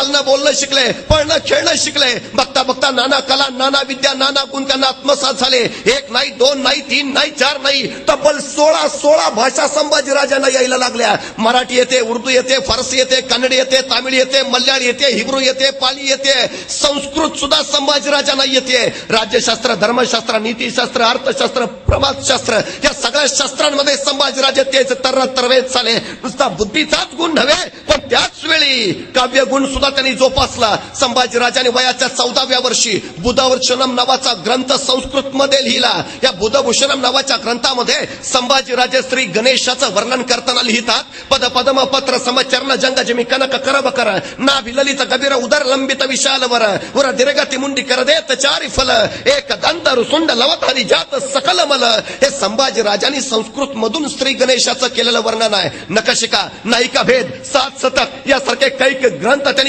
चालणं बोलणं शिकले पळणं खेळणं शिकले. बघता बघता नाना कला नाना विद्या नाना गुण त्यांना आत्मसात झाले. एक नाही दोन नाही तीन नाही चार नाही. तब्बल सोळा सोळा भाषा संभाजीराजांना यायला लागल्या. मराठी येते उर्दू येते फारसी येते कन्नड येते तामिळ येते मल्याळ येते हिब्रू येते पाली येते. संस्कृत सुद्धा संभाजीराजांना येते. राज्यशास्त्र धर्मशास्त्र नीतीशास्त्र अर्थशास्त्र प्रवासशास्त्र या सगळ्या शास्त्रांमध्ये संभाजीराजे तेच तर तरवेत झाले. नुसता बुद्धीचाच गुण नव्हे पण त्याच वेळी काव्यगुण सुद्धा त्यांनी जोपासला. संभाजीराजाने वयाच्या चौदाव्या वर्षी बुधवचनम नावाचा ग्रंथ संस्कृत मध्ये लिहिला. या बुधभूषणम नावाच्या ग्रंथामध्ये संभाजीराजे श्री गणेशाचं वर्णन करताना लिहितात पद पदम पत्र समचरण जंग जमी कनक कर बकर ना विललित गभीर उदर लंबित विशाल वर वर दीर्घती मुंडी कर देत चारी फल एक दंत रुसुंड लवतारी जात सकल मल. हे संभाजी राजांनी संस्कृत मधून श्री गणेशाचं केलेलं वर्णन आहे. नकशिका नायिका भेद सात सतक या कैक ग्रंथ त्यांनी